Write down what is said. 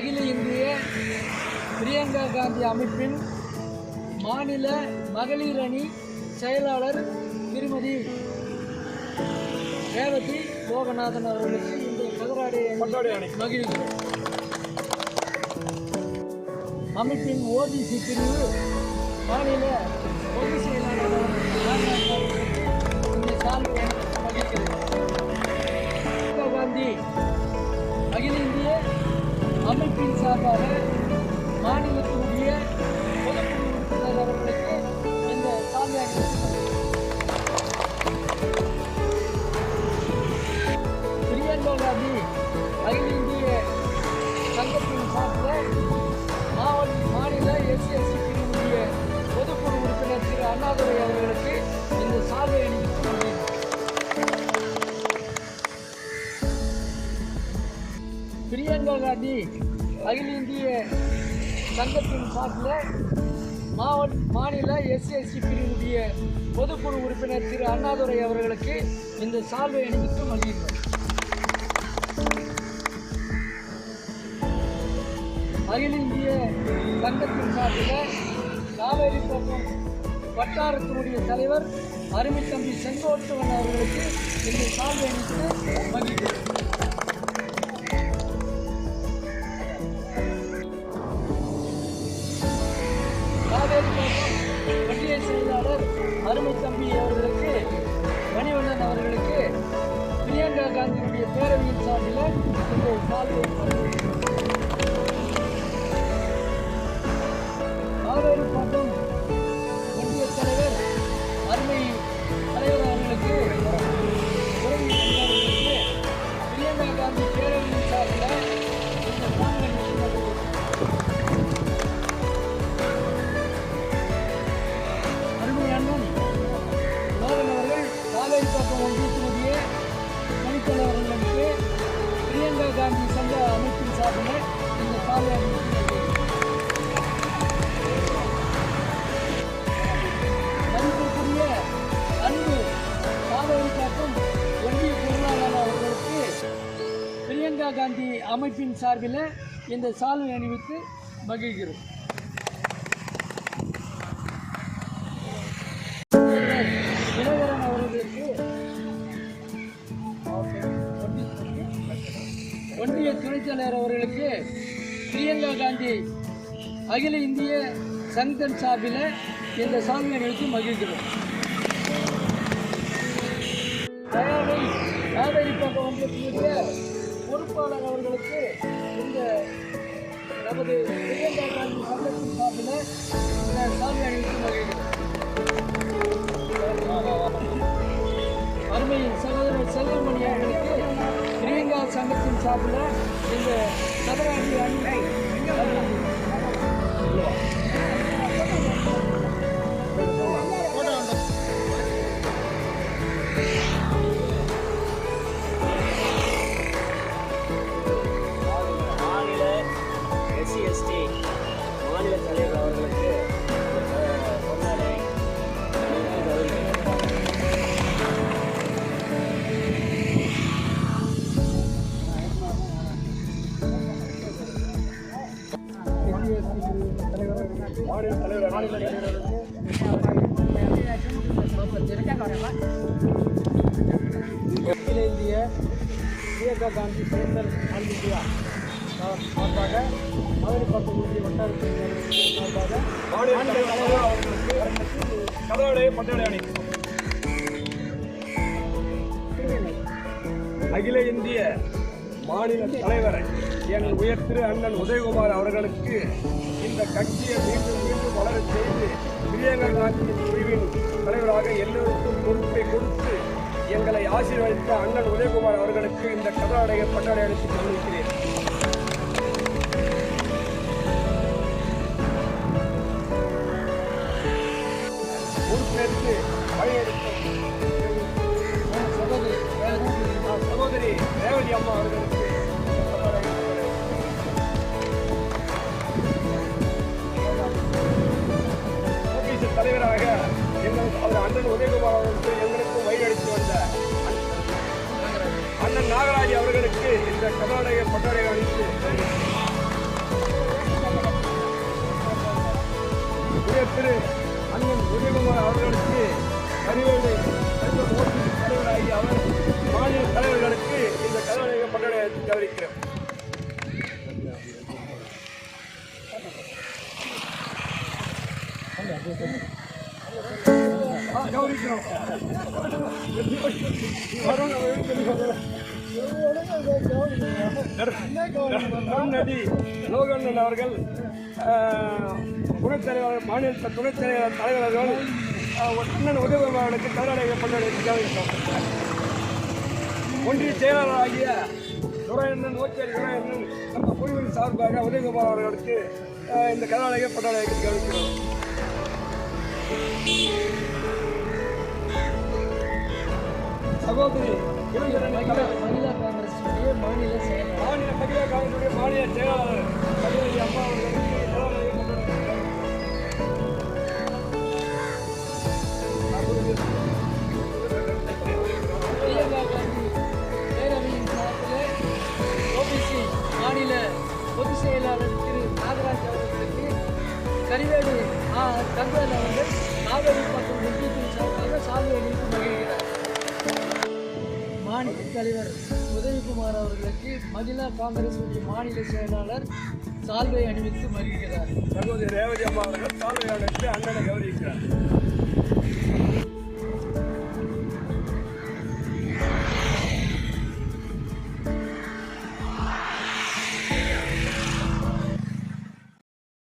அகில இந்திய பிரியங்கா காந்தி அமைப்பின் மாநில மகளிர் அணி செயலாளர் திருமதி ரேவதி லோகநாதன் அவர்களுக்கு இந்த கதராடை மகிழ்கிறோம் அமைப்பின் ஓபிசி பிரிவு மாநில பொது செயலாளர் இந்த சால்வை மகிழ்கிறேன். காந்தி அமைப்பின் சார்பாக மாநிலத்தினுடைய பொதுக்குழு உறுப்பினர் அவர்களுக்கு இந்த சால்வை பிரியங்கா காந்தி அகில இந்திய சங்கத்தின் சார்பில் மாவட்ட மாநில எஸ்சி எஸ்சி பிரிவினுடைய பொதுக்குழு உறுப்பினர் திரு அண்ணாதுரை அவர்களுக்கு இந்த பிரியங்கா காந்தி அகில இந்திய சங்கத்தின் சார்பில் மாவட்ட மாநில எஸ்சி எஸ்சி பிரிவினுடைய பொதுக்குழு உறுப்பினர் திரு அண்ணாதுரை அவர்களுக்கு இந்த சால்வை அணிவித்து மகிழ்கிறோம் அகில இந்திய சங்கத்தின் சார்பில் காவேரி பக்கம் வட்டாரத்தினுடைய தலைவர் அருமை தம்பி செங்கோட்டுவன் அவர்களுக்கு இந்த சால்வை அணிவித்து மகிழ்கிறோம் அருமை தம்பி அவர்களுக்கு மணிவண்ணன் அவர்களுக்கு பிரியங்கா காந்தியினுடைய பேரவையின் சார்பில் இந்த சால்வை வழங்குகிறோம். காவேரி பிரியங்கா காந்தி அமைப்பின் சார்பில் இந்த சால்வை அணிவித்து மகிழ்கிறோம். தினகரன் அவர்களுக்கு ஒன்றிய துணைத் தலைவர் அவர்களுக்கு பிரியங்கா காந்தி அகில இந்திய சங்கன் சார்பில் இந்த சாமி அணிவித்து மகிழ்கிறோம். பொறுப்பாளர் அவர்களுக்கு இந்த நமது பிரியங்கா காந்தி சங்கத்தின் சார்பில் சாமி அணிவித்து மகிழ்கிறோம் அருமை சகோதரர் செல்வமணி அவர்களுக்கு பிரியங்கா சங்கத்தின் சார்பில் இந்த சதுராண்டி அணி மாநில தலைவர் மாநில தலைவர் அகில இந்திய பிரியங்கா காந்தி சுதந்திர ஆல் இந்தியா சார்பாக மதுரை பக்கம் ஒன்றிய வட்டாரத்தின் சார்பாக மாநில தலைவர் அவர்களுக்கு கதவடை பட்டாடை அணி அகில இந்திய மாநில தலைவர் என் உயர் திரு அண்ணன் உதயகுமார் அவர்களுக்கு இந்த கட்சியை மீண்டும் மீண்டும் வளர செய்து பிரியங்கா காந்தி குழுவின் தலைவராக எல்லோருக்கும் பொறுப்பை கொடுத்து எங்களை ஆசீர்வதித்த அண்ணன் உதயகுமார் அவர்களுக்கு இந்த கதவடைய பட்டாடை அளித்து கவனிக்கிறேன் முன்னதாக எங்களுக்கு அவர் அண்ணன் உதயகுமார் அவர்களுக்கு எங்களுக்கும் வழிநடத்தி வந்த அண்ணன் நாகராஜ் அவர்களுக்கு இந்த கர்நாடக பட்டறை அளித்து திரு அண்ணன் உதயகுமார் அவர்களுக்கு அறிவுரை தலைவராகி அவர் மாநில தலைவர்களுக்கு இந்த கர்நாடக பட்டறை கவனிக்கிறோம் Thank you. வரும், நதி லோகண்ணன் அவர்கள் துணைத்தலைவர் மாநில துணைத் தலைவர் தலைவர்கள் அண்ணன் உதயகுமார் அவர்களுக்கு கர்நாடக பண்பாடு கவனிக்கிறோம் ஒன்றிய செயலாளராகிய துரையண்ணன் ஓச்சேரி துரையண்ணன் நம்ம குழுவின் சார்பாக உதயகுமார் அவர்களுக்கு இந்த கர்நாடக பட்டாளை கவனிக்கிறோம் சகோதரி தலைவர் உதயகுமார் அவர்களுக்கு மகிழா காங்கிரஸ் உடைய மாநில செயலாளர் சால்வை அணிவித்து மகிழ்கிறார். சகோதரி ரேவதி அம்மா அவர்கள் சாலையாளருக்கு அண்ணனை கௌரவிக்கிறார்.